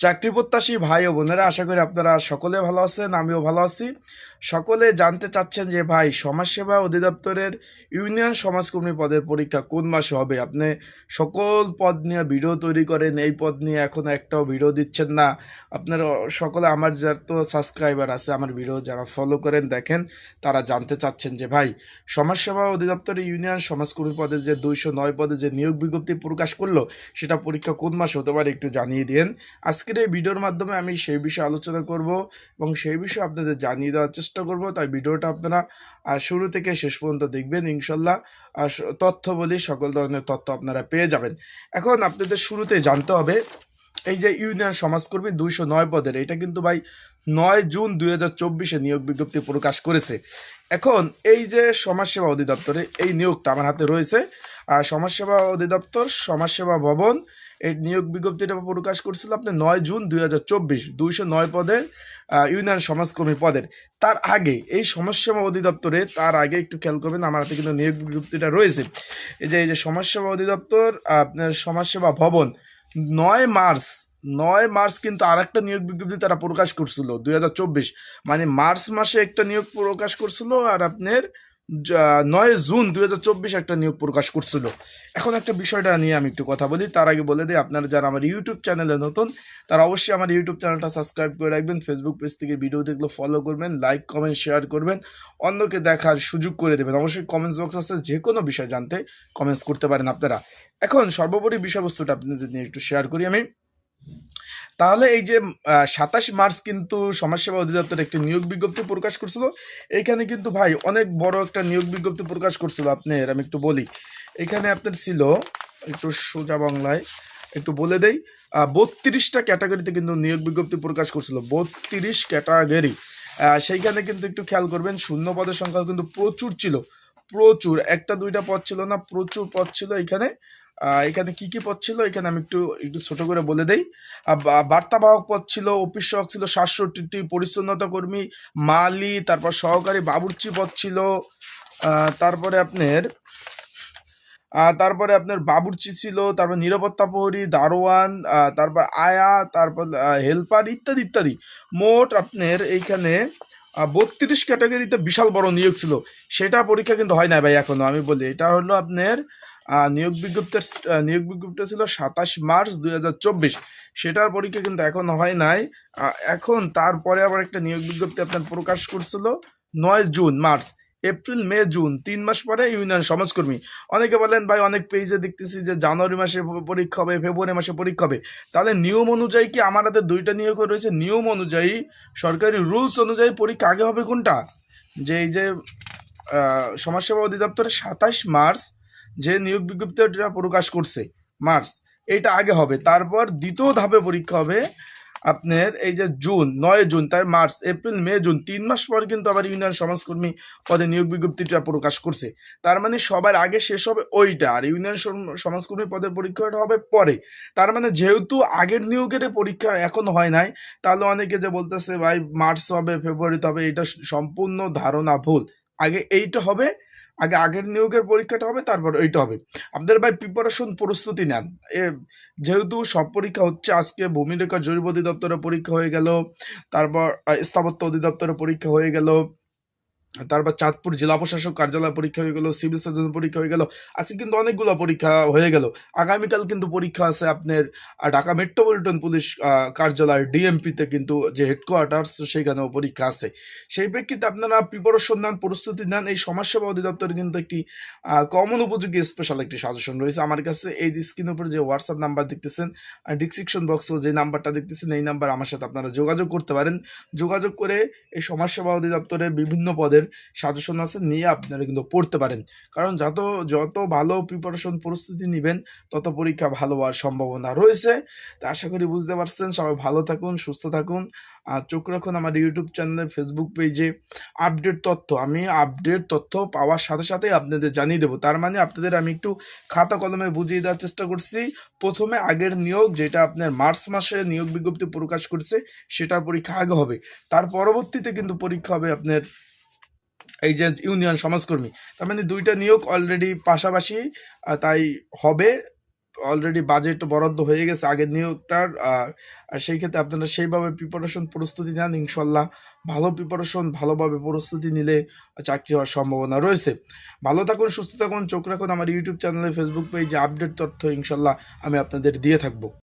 চাকরি প্রত্যাশী ভাই ও বোনেরা আশা করি আপনারা সকলে ভালো আছেন আমিও ভালো আছি। সকলে জানতে চাচ্ছেন যে, ভাই, সমাজসেবা অধিদপ্তরের ইউনিয়ন সমাজকর্মী পদের পরীক্ষা কোন মাসে হবে? আপনি সকল পদ নিয়ে ভিডিও তৈরি করেন, এই পদ নিয়ে এখনও একটাও ভিডিও দিচ্ছেন না। আপনার সকলে আমার যার তো সাবস্ক্রাইবার আছে, আমার ভিডিও যারা ফলো করেন, দেখেন, তারা জানতে চাচ্ছেন যে, ভাই, সমাজসেবা অধিদপ্তরের ইউনিয়ন সমাজকর্মী পদের যে দুইশো নয় পদে যে নিয়োগ বিজ্ঞপ্তি প্রকাশ করল, সেটা পরীক্ষা কোন মাসে হতে পারে একটু জানিয়ে দিন আজকের এই ভিডিওর মাধ্যমে আমি সেই বিষয়ে আলোচনা করব এবং সেই বিষয়ে আপনাদের জানিয়ে দেওয়ার করব, তাই ভিডিওটা আপনারা শুরু থেকে শেষ পর্যন্ত দেখবেন, ইনশাল্লাহ। তথ্য বলি, সকল ধরনের তথ্য আপনারা পেয়ে যাবেন। এখন আপনাদের শুরুতে জানতে হবে, এই যে ইউনিয়ন সমাজকর্মী দুইশো নয় পদের, এটা কিন্তু ভাই নয় জুন দুই হাজার চব্বিশে নিয়োগ বিজ্ঞপ্তি প্রকাশ করেছে। এখন এই যে সমাজসেবা অধিদপ্তরে এই নিয়োগটা আমার হাতে রয়েছে আর সমাজসেবা অধিদপ্তর, সমাজসেবা ভবন এই নিয়োগ বিজ্ঞপ্তিটা প্রকাশ করছিল আপনি নয় জুন দুই হাজার চব্বিশ, দুইশো নয় পদের ইউনিয়ন সমাজকর্মী পদের। তার আগে, এই সমাজসেবা অধিদপ্তরে, তার আগে একটু খেয়াল করবেন, আমার হাতে কিন্তু নিয়োগ বিজ্ঞপ্তিটা রয়েছে। এই যে এই যে সমাজসেবা অধিদপ্তর আপনার সমাজসেবা ভবন, নয় মার্চ নয় মার্চ কিন্তু আর একটা নিয়োগ বিজ্ঞপ্তি তারা প্রকাশ করছিল, দুই হাজার চব্বিশ। মানে মার্চ মাসে একটা নিয়োগ প্রকাশ করছিল, আর আপনার নয় জুন দু হাজার চব্বিশ একটা নিয়োগ প্রকাশ করছিল। এখন একটা বিষয়টা নিয়ে আমি একটু কথা বলি। তার আগে বলে দিই, আপনারা যারা আমার ইউটিউব চ্যানেলে নতুন, তারা অবশ্যই আমার ইউটিউব চ্যানেলটা সাবস্ক্রাইব করে রাখবেন। ফেসবুক পেজ থেকে ভিডিও দেখলে ফলো করবেন লাইক কমেন্ট শেয়ার করবেন। অন্যকে দেখার সুযোগ করে দেবেন। অবশ্যই কমেন্টস বক্স আছে, যে কোনো বিষয় জানতে কমেন্টস করতে পারেন আপনারা। এখন সর্বোপরি বিষয়বস্তুটা আপনাদের নিয়ে একটু শেয়ার করি আমি। তাহলে এই যে সাতাশ মার্চ কিন্তু সমাজসেবা অধিদপ্তর একটি নিয়োগ বিজ্ঞপ্তি প্রকাশ করছিল। এইখানে কিন্তু ভাই অনেক বড় একটা নিয়োগ বিজ্ঞপ্তি প্রকাশ করছিল আপনার, আমি একটু বলি। এখানে আপনার ছিল, একটু সোজা বাংলায় একটু বলে দেই বত্রিশটা ক্যাটাগরিতে কিন্তু নিয়োগ বিজ্ঞপ্তি প্রকাশ করছিল, বত্রিশ ক্যাটাগরি। সেইখানে কিন্তু একটু খেয়াল করবেন, শূন্য পদের সংখ্যা কিন্তু প্রচুর ছিল, প্রচুর। একটা দুইটা পদ ছিল না, প্রচুর পদ ছিল এখানে। এখানে কি কি পদ ছিল? এখানে আমি একটু একটু ছোট করে বলে দেই। বার্তাবাহক পদ ছিল, অফিস সহক ছিল সাতষট্টি পরিচ্ছন্নতা কর্মী, মালি, তারপর সহকারী বাবুর্চি পদ ছিল। তারপরে আপনার তারপরে আপনার বাবুর্চি ছিল, তারপর নিরাপত্তা প্রহরী, দারোয়ান তারপর আয়া, তারপর হেল্পার ইত্যাদি ইত্যাদি। মোট আপনার এইখানে বত্রিশ ক্যাটাগরিতে বিশাল বড় নিয়োগ ছিল। সেটা পরীক্ষা কিন্তু হয় না ভাই এখনও, আমি বলি। এটা হলো আপনার নিয়োগ বিজ্ঞপ্তির নিয়োগ বিজ্ঞপ্তি ছিল সাতাশ মার্চ দুই হাজার চব্বিশ। সেটার পরীক্ষা কিন্তু এখনও হয় নাই। এখন তারপরে আবার একটা নিয়োগ বিজ্ঞপ্তি আপনার প্রকাশ করছিল নয় June, March. April, May, June, তিন মাস পরে ইউনিয়ন সমাজকর্মী। অনেকে বলেন, ভাই, অনেক পেজে দেখতেছি যে জানুয়ারি মাসে পরীক্ষা হবে, ফেব্রুয়ারি মাসে পরীক্ষা হবে। তাহলে নিয়ম অনুযায়ী কি আমার হাতে দুইটা নিয়োগ রয়েছে? নিয়ম অনুযায়ী, সরকারি রুলস অনুযায়ী পরীক্ষা আগে হবে কোনটা? যে এই যে সমাজসেবা অধিদপ্তরের সাতাশ মার্চ যে নিয়োগ বিজ্ঞপ্তিটা প্রকাশ করছে, মার্চ, এইটা আগে হবে। তারপর দ্বিতীয় ধাপে পরীক্ষা হবে আপনার এই যে জুন, নয় জুন, তাই মার্চ, এপ্রিল, মে, জুন, তিন মাস পর কিন্তু আবার ইউনিয়ন সমাজকর্মী পদে নিয়োগ বিজ্ঞপ্তিটা প্রকাশ করছে। তার মানে সবার আগে শেষ হবে ওইটা, আর ইউনিয়ন সমাজকর্মী পদের পরীক্ষাটা হবে পরে। তার মানে যেহেতু আগের নিয়োগের পরীক্ষা এখন হয় নাই, তাহলে অনেকে যে বলতেছে, ভাই, মার্চ হবে, ফেব্রুয়ারিতে হবে, এটা সম্পূর্ণ ধারণা ভুল। আগে এইটা হবে আগে আগের নিয়োগের পরীক্ষাটা হবে, তারপর ওইটা হবে। আপনাদের ভাই প্রিপারেশন প্রস্তুতি নেন। এ যেহেতু সব পরীক্ষা হচ্ছে আজকে, ভূমি রেখা জরিপ অধিদপ্তরের পরীক্ষা হয়ে গেল, তারপর স্থাপত্য অধিদপ্তরের পরীক্ষা হয়ে গেল তারপর চাঁদপুর জেলা প্রশাসক কার্যালয় পরীক্ষা হয়ে গেল, সিভিল সার্জন পরীক্ষা হয়ে গেল, আজকে কিন্তু অনেকগুলো পরীক্ষা হয়ে গেল। আগামীকাল কিন্তু পরীক্ষা আছে আপনার ঢাকা মেট্রোপলিটন পুলিশ কার্যালয় ডিএমপিতে কিন্তু যে হেডকোয়ার্টার্স সেখানেও পরীক্ষা আছে। সেই প্রেক্ষিতে আপনারা প্রিপারেশন নেন প্রস্তুতি নেন। এই সমাজসেবা অধিদপ্তরে কিন্তু একটি কমন উপযোগী স্পেশাল একটি সাজেশন রয়েছে। আমার কাছে এই যে স্ক্রিনের উপরে যে হোয়াটসঅ্যাপ নাম্বার দেখতেছেন ডিসক্রিপশন বক্সেও যে নাম্বারটা দেখতেছেন, এই নাম্বার আমার সাথে আপনারা যোগাযোগ করতে পারেন। যোগাযোগ করে এই সমাজসেবা অধিদপ্তরের বিভিন্ন পদের সাজেশন আছে, নিয়ে আপনারা কিন্তু পড়তে পারেন। কারণ যত যত ভালো প্রিপারেশন প্রস্তুতি নেবেন, তত পরীক্ষা ভালো হওয়ার সম্ভাবনা রয়েছে। তা আশা করি বুঝতে পারছেন। সবাই ভালো থাকুন, সুস্থ থাকুন। আর চোখ রাখুন আমার ইউটিউব চ্যানেলে ফেসবুক পেজে আপডেট তথ্য, আমি আপডেট তথ্য পাওয়ার সাথে সাথে আপনাদের জানিয়ে দেবো। তার মানে আপনাদের আমি একটু খাতা কলমে বুঝিয়ে দেওয়ার চেষ্টা করছি। প্রথমে আগের নিয়োগ, যেটা আপনার মার্চ মাসে নিয়োগ বিজ্ঞপ্তি প্রকাশ করছে, সেটার পরীক্ষা আগে হবে। তার পরবর্তীতে কিন্তু পরীক্ষা হবে আপনার এই যে ইউনিয়ন সমাজকর্মী, তার মানে দুইটা নিয়োগ অলরেডি পাশাপাশি তাই হবে। অলরেডি বাজেট বরাদ্দ হয়ে গেছে আগের নিয়োগটার সেই ক্ষেত্রে আপনারা সেইভাবে প্রিপারেশন প্রস্তুতি নেন, ইনশাল্লাহ ভালো প্রিপারেশন ভালোভাবে প্রস্তুতি নিলে চাকরি হওয়ার সম্ভাবনা রয়েছে। ভালো থাকুন, সুস্থ থাকুন, চোখ রাখুন। আমার ইউটিউব চ্যানেলে ফেসবুক পেজে আপডেট তথ্য ইনশাল্লাহ আমি আপনাদের দিয়ে থাকব।